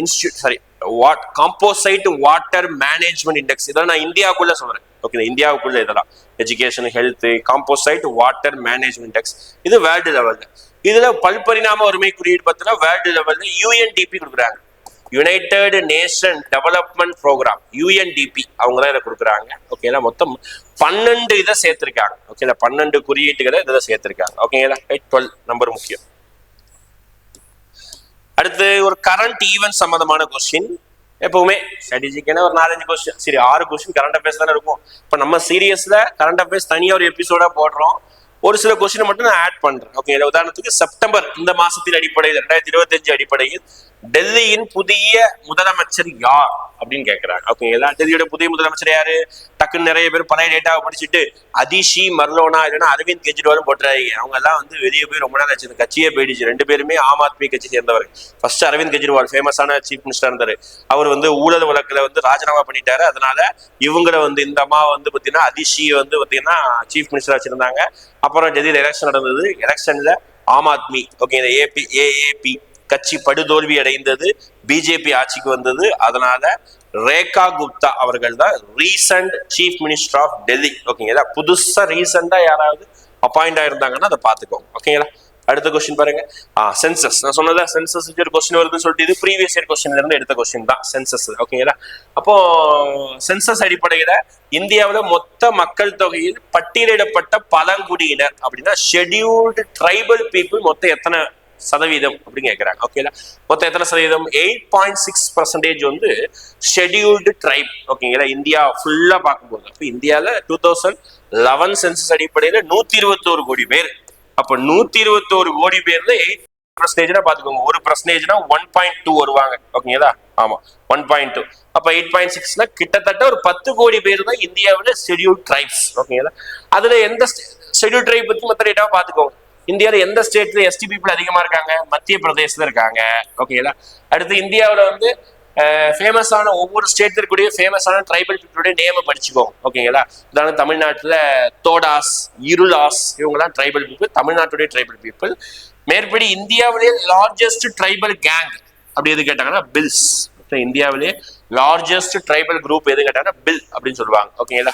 institute sorry what composite water management index இதெல்லாம் நான் இந்தியாவுக்குள்ள சொல்றேன். ஓகே இந்தியாவுக்குள்ள இதெல்லாம். Education health composite water management index இது வேர்ல்டு லெவல்ல இதுல பல்பரிணாம உரிமை குறியீடு பார்த்தீங்கன்னா வேர்ல்டு லெவல்ல யூஎன்டிபி கொடுக்குறாங்க. United nation development programme UNDP அவங்க தான் இதை கொடுக்குறாங்க. ஓகேங்களா மொத்தம் பன்னெண்டு இதை சேர்த்துருக்காங்க. ஓகேங்களா பன்னெண்டு குறியீட்டுகளை இதை சேர்த்திருக்காங்க. ஓகேங்களா டுவெல் நம்பர் முக்கியம். அடுத்து ஒரு கரண்ட் ஈவெண்ட் சம்பந்தமான கொஸ்டின் எப்பவுமே ஸ்ட்ராட்டஜிக்கான ஒரு நாலஞ்சு கொஸ்டின் சரி ஆறு கொஸ்டின் கரண்ட் அஃபேர்ஸ் தானே இருக்கும். இப்போ நம்ம சீரியஸ்ல கரண்ட் அஃபேர்ஸ் தனியாக ஒரு எபிசோடாக போடுறோம். ஒரு சில கொஸ்டினை மட்டும் நான் ஆட் பண்றேன். ஓகே உதாரணத்துக்கு செப்டம்பர் இந்த மாசத்தின் அடிப்படையில் ரெண்டாயிரத்தி இருபத்தஞ்சு அடிப்படையில் டெல்லியின் புதிய முதலமைச்சர் யார் அப்படின்னு கேட்கிறாங்க. ஓகேங்களா டெல்லியோட புதிய முதலமைச்சர் யாரு? டக்குன்னு நிறைய பேர் பழைய டேட்டாவை படிச்சுட்டு அதிஷி மர்லோனா இல்லைன்னா அரவிந்த் கெஜ்ரிவாலும் போட்டுறாங்க அவங்க எல்லாம் வந்து வெளியே போய் ரொம்ப நாள் ஆச்சு. இந்த கட்சியே போயிடுச்சு. ரெண்டு பேருமே ஆம் ஆத்மி கட்சி சேர்ந்தவர். ஃபர்ஸ்ட் அரவிந்த் கெஜ்ரிவால் ஃபேமஸான சீஃப் மினிஸ்டர் இருந்தார். அவர் வந்து ஊழல் வழக்கில் வந்து ராஜினாமா பண்ணிட்டாரு. அதனால இவங்களை வந்து இந்த அம்மா வந்து பார்த்தீங்கன்னா அதிஷி வந்து பார்த்தீங்கன்னா சீஃப் மினிஸ்டர் வச்சிருந்தாங்க. அப்புறம் டெல்லியில் எலெக்ஷன் நடந்தது. எலெக்ஷனில் ஆம் ஆத்மி ஓகே இந்த ஏபி ஏஏபி கட்சி படுதோல்வி அடைந்தது பிஜேபி ஆட்சிக்கு வந்தது. அதனால ரேகா குப்தா அவர்கள் தான் recent chief minister of Delhi ஓகேங்களா புதுசா ரீசெண்டா யாராவது அப்பாயிண்ட் ஆயிருந்தாங்கன்னா அதை பார்த்துக்கோங்க. ஓகேங்களா அடுத்த கொஸ்டின் பாருங்க. ஆ சென்சஸ் நான் சொன்னதா சென்சஸ் ஒரு கொஸ்டின் வருதுன்னு சொல்லிட்டு இது ப்ரீவியஸ் இயர் கொஸ்டின்ல இருந்து எடுத்த கொஸ்டின் தான் சென்சஸ் ஓகேங்களா அப்போ சென்சஸ் அடிப்படையில இந்தியாவில் மொத்த மக்கள் தொகையில் பட்டியலிடப்பட்ட பழங்குடியினர் அப்படின்னா ஷெட்யூல்டு ட்ரைபல் பீப்புள் மொத்தம் எத்தனை சதவீதம் அப்படின்னு கேட்குறாங்க ஓகேங்களா மொத்தம் எத்தனை சதவீதம்? எயிட் பாயிண்ட் சிக்ஸ் பர்சன்டேஜ் வந்து ஷெட்யூல்டு ட்ரைப் ஓகேங்களா இந்தியா ஃபுல்லாக பார்க்கும்போது. அப்போ இந்தியாவில் டூ தௌசண்ட் லெவன் சென்சஸ் அடிப்படையில் நூற்றி இருபத்தோரு கோடி பேர். அப்போ நூற்றி இருபத்தோரு கோடி பேர்ல எயிட் பர்சன்டேஜ்னா பார்த்துக்கோங்க. ஒரு பர்சன்டேஜ்னா ஒன் பாயிண்ட் டூ வருவாங்க. ஓகேங்களா ஆமாம் ஒன் பாயிண்ட் டூ அப்போ எயிட் பாயிண்ட் சிக்ஸ்னா கிட்டத்தட்ட ஒரு பத்து கோடி பேர் தான் இந்தியாவில் ஷெடியூல் ட்ரைப்ஸ் ஓகேங்களா அதில் எந்த ஷெட்யூல் ட்ரைப் பற்றி மற்ற டேட்டாவை பார்த்துக்கோங்க. இந்தியாவில் எந்த ஸ்டேட்ல எஸ்டி பீப்புள் அதிகமா இருக்காங்க? மத்திய பிரதேசத்துல இருக்காங்க. ஓகேங்களா அடுத்து இந்தியாவில் வந்து ஃபேமஸான ஒவ்வொரு ஸ்டேட்ல இருக்கக்கூடிய ஃபேமஸான ட்ரைபல் பீப்புளுடைய நேமை படிச்சுக்கோங்க. ஓகேங்களா உதாரணம் தமிழ்நாட்டில் தோடாஸ் இருளாஸ் இவங்கெல்லாம் ட்ரைபல் பீப்புள் தமிழ்நாட்டுடைய ட்ரைபல் பீப்புள் மேற்படி இந்தியாவிலேயே லார்ஜஸ்ட் ட்ரைபல் கேங் அப்படி எது கேட்டாங்கன்னா பில்ஸ் இந்தியாவிலேயே லார்ஜஸ்ட் ட்ரைபல் குரூப் எது கேட்டாங்கன்னா பில் அப்படின்னு சொல்லுவாங்க. ஓகேங்களா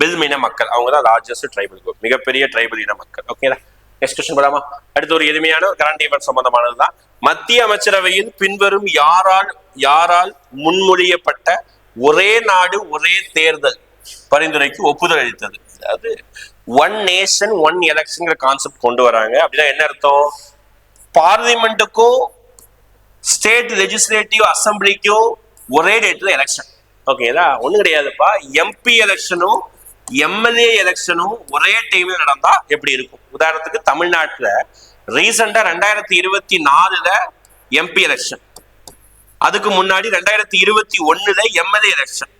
பில் இன மக்கள். அவங்க தான் லார்ஜஸ்ட் ட்ரைபல் குரூப் மிகப்பெரிய ட்ரைபல் இன மக்கள். ஓகேங்களா நெக்ஸ்ட் கொஸ்டின் போலாமா? அடுத்து ஒரு எளிமையான ஒரு கரண்ட் ஈவெண்ட் சம்பந்தமானது தான். மத்திய அமைச்சரவையில் பின்வரும் யாரால் யாரால் முன்மொழியப்பட்ட ஒரே நாடு ஒரே தேர்தல் பரிந்துரைக்கு ஒப்புதல் அளித்தது? அதாவது ஒன் நேஷன் ஒன் எலெக்ஷன்ங்கிற கான்செப்ட் கொண்டு வராங்க. அப்படின்னா என்ன அர்த்தம்? பார்லிமெண்ட்டுக்கும் ஸ்டேட் லெஜிஸ்லேட்டிவ் அசம்பிளிக்கும் ஒரே டேட்ல எலெக்ஷன் ஓகேங்களா ஒன்றும் கிடையாதுப்பா. எம்பி எலெக்ஷனும் எம்எல்ஏ எலெக்ஷனும் ஒரே டைம்ல நடந்தா எப்படி இருக்கும்? உதாரணத்துக்கு தமிழ்நாட்டுல ரீசெண்டா ரெண்டாயிரத்தி இருபத்தி நாலுல எம்பி எலெக்ஷன் அதுக்கு முன்னாடி ரெண்டாயிரத்தி இருபத்தி ஒண்ணுல எம்எல்ஏ எலெக்ஷன்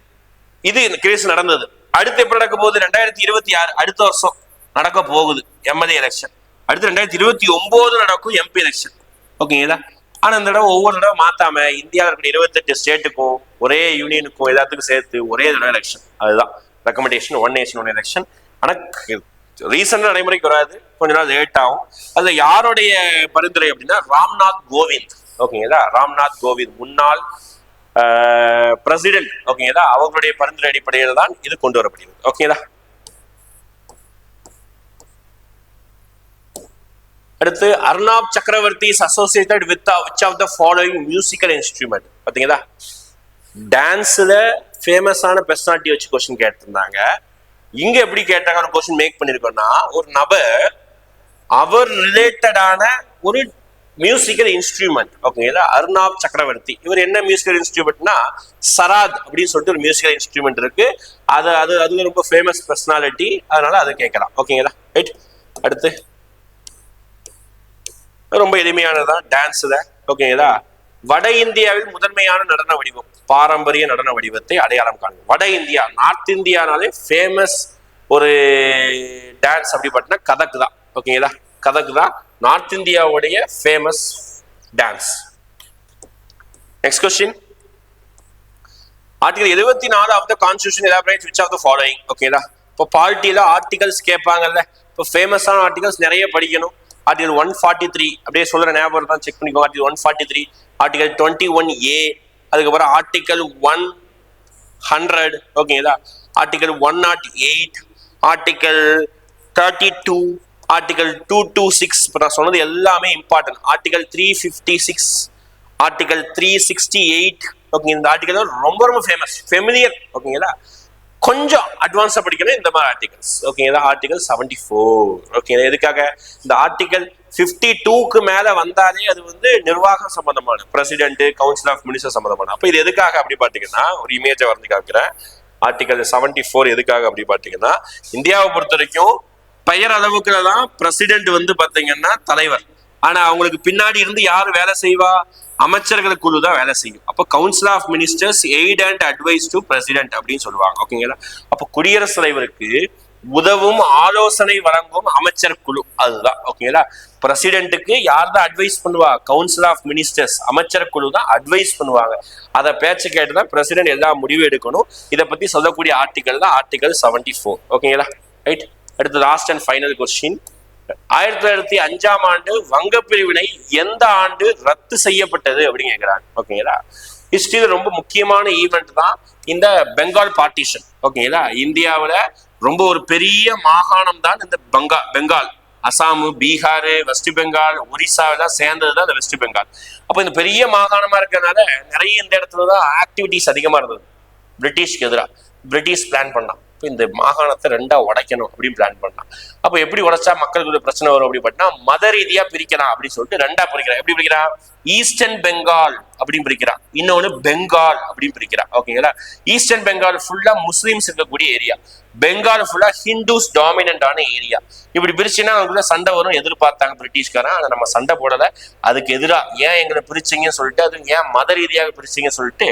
இது கேஸ் நடந்தது. அடுத்து எப்படி நடக்க போகுது ரெண்டாயிரத்தி இருபத்தி ஆறு அடுத்த வருஷம் நடக்க போகுது எம்எல்ஏ எலெக்ஷன் அடுத்து ரெண்டாயிரத்தி இருபத்தி ஒன்பது நடக்கும் எம்பி எலெக்ஷன் ஓகேங்களா ஆனா இந்த தடவை ஒவ்வொரு தடவை மாத்தாம இந்தியாவில் இருக்கிற இருபத்தெட்டு ஸ்டேட்டுக்கும் ஒரே யூனியனுக்கும் எல்லாத்துக்கும் சேர்த்து ஒரே தடவை எலெக்ஷன் அதுதான். Recommendation one nation one election ஆனால் ரீசெண்டாக நடைமுறைக்கு வராது. கொஞ்ச நாள் லேட் ஆகும். அதில் யாருடைய பரிந்துரை அப்படின்னா ராம்நாத் கோவிந்த். ஓகேங்களா? ராம்நாத் கோவிந்த் முன்னாள் பிரசிடென்ட் ஓகேங்களா? அவங்களுடைய பரிந்துரை அடிப்படையில் தான் இது கொண்டு வரப்படுகிறது. ஓகேங்களா? அடுத்து Arnab Chakraborty is associated with which of the following musical instrument பார்த்தீங்களா? டான்ஸில் ஃபேமஸான பெர்சனாலிட்டி வச்சு கொஸ்டின் கேட்டிருந்தாங்க. இங்கே எப்படி கேட்டாங்க? ஒரு கொஸ்டின் மேக் பண்ணியிருக்கோம்னா ஒரு நபர் அவர் ரிலேட்டடான ஒரு மியூசிக்கல் இன்ஸ்ட்ருமெண்ட் ஓகேங்களா அருணாப் சக்கரவர்த்தி. இவர் என்ன மியூசிக்கல் இன்ஸ்ட்ருமெண்ட்னா சராத் அப்படின்னு சொல்லிட்டு ஒரு மியூசிக்கல் இன்ஸ்ட்ருமெண்ட் இருக்கு. அது அது அது ரொம்ப ஃபேமஸ் பர்சனாலிட்டி அதனால அதை கேட்கலாம். ஓகேங்களா ரைட் அடுத்து. ரொம்ப எளிமையானதுதான் டான்ஸில் ஓகேங்களா வட இந்தியாவில் முதன்மையான நடன வடிவம். பாரம்பரிய நடன வடிவத்தை அடையாளம் காணும் வட இந்தியா நார்த் இந்தியானாலே ஃபேமஸ் ஒரு டான்ஸ் அப்படி பார்த்தீங்கன்னா கதக் தான். ஓகேங்களா கதக் தான் நார்த் இந்தியாவுடைய famous dance next question article எழுபத்தி நாலு of the constitution elaborate which of the following ஓகேங்களா இப்போ பார்ட்டியில் ஆர்டிகல்ஸ் கேட்பாங்கல்ல. இப்போ ஃபேமஸான ஆர்டிகல்ஸ் நிறைய படிக்கணும். ஆர்டிகல் ஒன் ஃபார்ட்டி த்ரீ அப்படியே சொல்கிற ஞாபகம் தான் செக் பண்ணிக்கோங்க. Article one forty three article twenty one A அதுக்கப்புறம் ஆர்டிக்கல் ஒன் ஹண்ட்ரட் ஓகேங்களா article one not eight article thirty two article two two six இப்போ நான் சொன்னது எல்லாமே important article three fifty six article three sixty eight okay இந்த article ரொம்ப ரொம்ப famous familiar ஓகேங்களா கொஞ்சம் அட்வான்ஸா படிக்கணும் இந்த மாதிரி ஆர்டிகல்ஸ் ஓகேங்களா ஆர்டிகல் செவன்டி ஃபோர் ஓகே எதுக்காக? இந்த ஆர்டிகல் ஃபிஃப்டி டூக்கு மேல வந்தாலே அது வந்து நிர்வாகம் சம்பந்தமான பிரசிடென்ட் கவுன்சில் ஆஃப் மினிஸ்டர் சம்பந்தமான. அப்ப இது எதுக்காக அப்படி பாத்தீங்கன்னா ஒரு இமேஜை வரைஞ்சு காக்கிறேன் ஆர்டிகல் செவன்டி ஃபோர் எதுக்காக அப்படி பாத்தீங்கன்னா இந்தியாவை பொறுத்த வரைக்கும் பெயர் அளவுக்குல தான் பிரசிடென்ட் வந்து பாத்தீங்கன்னா தலைவர். ஆனா அவங்களுக்கு பின்னாடி இருந்து யார் வேலை செய்வா? அமைச்சர்கள் குழு தான் வேலை செய்யும். அப்போ council of ministers aid and advise to president அப்படின்னு சொல்லுவாங்க. ஓகேங்களா அப்போ குடியரசுத் தலைவருக்கு உதவும் ஆலோசனை வழங்கும் அமைச்சர் குழு. அதுதான். ஓகேங்களா பிரசிடென்ட்டுக்கு யார் தான் அட்வைஸ் பண்ணுவா? கவுன்சில் ஆஃப் மினிஸ்டர்ஸ் அமைச்சர் குழு தான் அட்வைஸ் பண்ணுவாங்க. அதை பேச்சு கேட்டு தான் பிரசிடென்ட் எல்லா முடிவு எடுக்கணும். இதை பத்தி சொல்லக்கூடிய ஆர்டிகல் தான் ஆர்டிகல் செவன்டி ஃபோர் ஓகேங்களா ரைட் அடுத்து லாஸ்ட் அண்ட் ஃபைனல் கொஸ்டின் ஆயிரத்தி தொள்ளாயிரத்தி அஞ்சாம் ஆண்டு வங்க பிரிவினை எந்த ஆண்டு ரத்து செய்யப்பட்டது அப்படின்னு கேட்கிறாங்க ஓகேங்களா? ஹிஸ்டரியில ரொம்ப முக்கியமான ஈவெண்ட் தான் இந்த பெங்கால் பார்ட்டிஷன் ஓகேங்களா? இந்தியாவில் ரொம்ப ஒரு பெரிய மாகாணம் தான் இந்த பெங்கா பெங்கால் அசாம் பீகார் வெஸ்ட் பெங்கால் ஒரிசாவெல்லாம் சேர்ந்தது தான் இந்த வெஸ்ட் பெங்கால். அப்போ இந்த பெரிய மாகாணமா இருக்கிறதுனால நிறைய இந்த இடத்துல தான் ஆக்டிவிட்டிஸ் அதிகமா இருந்தது. பிரிட்டிஷ்க்கு எதிராக பிரிட்டிஷ் பிளான் பண்ணான். இப்போ இந்த மாகாணத்தை ரெண்டா உடைக்கணும் அப்படின்னு பிளான் பண்ணலாம். அப்போ எப்படி உடைச்சா மக்களுக்கு பிரச்சனை வரும் அப்படின்னு பார்த்தா மத ரீதியா பிரிக்கலாம் அப்படின்னு சொல்லிட்டு ரெண்டா பிரிக்கிறான் எப்படி பிரிக்கிறான் ஈஸ்டர்ன் பெங்கால் அப்படின்னு பிரிக்கிறான் இன்னொன்னு பெங்கால் அப்படின்னு பிரிக்கிறான் ஓகேங்களா ஈஸ்டர்ன் பெங்கால் ஃபுல்லா முஸ்லீம்ஸ் இருக்கக்கூடிய ஏரியா பெங்கால் ஃபுல்லா ஹிந்துஸ் டாமினண்டான ஏரியா இப்படி பிரிச்சுன்னா அவங்களுக்குள்ள சண்டை வரும் எதிர்பார்த்தாங்க பிரிட்டிஷ்காரன். அதை நம்ம சண்டை போடல. அதுக்கு எதிராக ஏன் எங்களை பிரிச்சிங்கன்னு சொல்லிட்டு அது ஏன் மத ரீதியாக பிரிச்சிங்கன்னு சொல்லிட்டு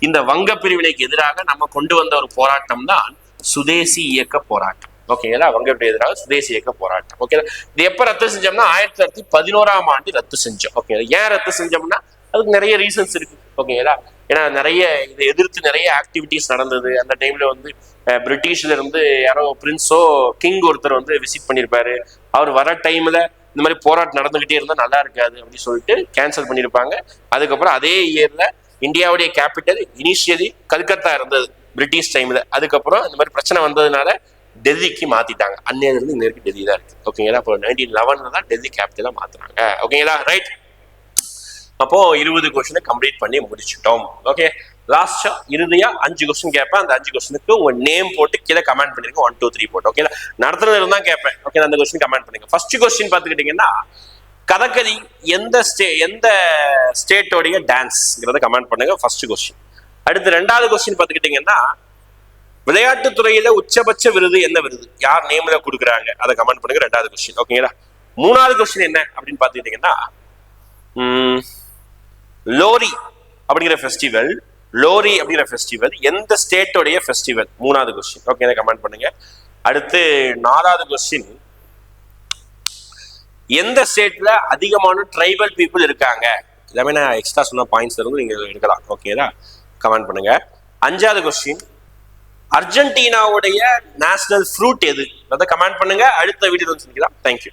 இந்த வங்க பிரிவினைக்கு எதிராக நம்ம கொண்டு வந்த ஒரு போராட்டம் தான் சுதேசி இயக்க போராட்டம். ஓகேங்களா அவங்க எப்படி எதிராக? சுதேசி இயக்க போராட்டம். ஓகே இது எப்ப ரத்து செஞ்சோம்னா ஆயிரத்தி தொள்ளாயிரத்தி பதினோராம் ஆண்டு ரத்து செஞ்சோம். ஓகே ஏன் ரத்து செஞ்சோம்னா அதுக்கு நிறைய ரீசன்ஸ் இருக்கு. ஓகேங்களா ஏன்னா நிறைய இதை எதிர்த்து நிறைய ஆக்டிவிட்டிஸ் நடந்தது. அந்த டைம்ல வந்து பிரிட்டிஷ்ல இருந்து யாரோ பிரின்ஸோ கிங் ஒருத்தர் வந்து விசிட் பண்ணியிருப்பாரு அவர் வர டைம்ல இந்த மாதிரி போராட்டம் நடந்துகிட்டே இருந்தால் நல்லா இருக்காது அப்படின்னு சொல்லிட்டு கேன்சல் பண்ணியிருப்பாங்க அதுக்கப்புறம் அதே இயர்ல இந்தியாவுடைய கேபிட்டல் இனிஷியலி கல்கத்தா இருந்தது. பிரிட்டிஷ் டைம்ல அதுக்கப்புறம் இந்த மாதிரி பிரச்சனை வந்ததுனால டெல்லிக்கு மாத்திட்டாங்க. அன்னையில இருந்து இன்னைக்கு டெல்லி தான் இருக்கு. ஓகேங்களா அப்போ நைன்டீன் லெவன்ல தான் டெல்லி கேபிட்டலா மாத்துறாங்க ஓகேங்களா ரைட் அப்போ இருபது கொஸ்டினை கம்ப்ளீட் பண்ணி முடிச்சிட்டோம். ஓகே லாஸ்டா இறுதியா அஞ்சு கொஸ்டின் கேட்பேன். அந்த அஞ்சு கொஸ்டினுக்கு உங்க நேம் போட்டு கீழே கமெண்ட் பண்ணிருங்க. ஒன் டூ த்ரீ போட்டு. ஓகே நடத்துறது இருந்தா கேட்பேன். ஓகே அந்த கொஸ்டின் கமெண்ட் பண்ணுங்க. ஃபர்ஸ்ட் கொஸ்டின் பாத்துக்கிட்டீங்கன்னா கதகளி எந்த ஸ்டே எந்த ஸ்டேட்டோடைய டான்ஸ்ங்கிறத கமெண்ட் பண்ணுங்க. ஃபர்ஸ்ட் கொஸ்டின் அடுத்து ரெண்டாவது கொஸ்டின் பாத்துக்கிட்டீங்கன்னா விளையாட்டுத்துறையில உச்சபட்ச விருது என்ன விருது? யார் நேம்ல கொடுக்குறாங்க? அதை கமெண்ட் பண்ணுங்க ரெண்டாவது கொஸ்டின் ஓகேங்களா மூணாவது கொஸ்டின் என்ன அப்படின்னு பாத்துக்கிட்டீங்கன்னா லோரி அப்படிங்கிற ஃபெஸ்டிவல் லோரி அப்படிங்கிற ஃபெஸ்டிவல் எந்த ஸ்டேட்டோடைய ஃபெஸ்டிவல் மூணாவது கொஸ்டின் ஓகே கமெண்ட் பண்ணுங்க. அடுத்து நாலாவது கொஸ்டின் எந்த ஸ்டேட்ல அதிகமான ட்ரைபல் பீப்புள் இருக்காங்க? எல்லாமே நான் எக்ஸ்ட்ரா சொன்ன பாயிண்ட்ஸ் இருந்து நீங்க எடுக்கலாம். ஓகேதா கமெண்ட் பண்ணுங்க. அஞ்சாவது கொஸ்டின் அர்ஜென்டினாவுடைய நேஷனல் ஃப்ரூட் எது? அதை கமெண்ட் பண்ணுங்க. அடுத்த வீடியோ வந்து சந்திக்கலாம். தேங்க்யூ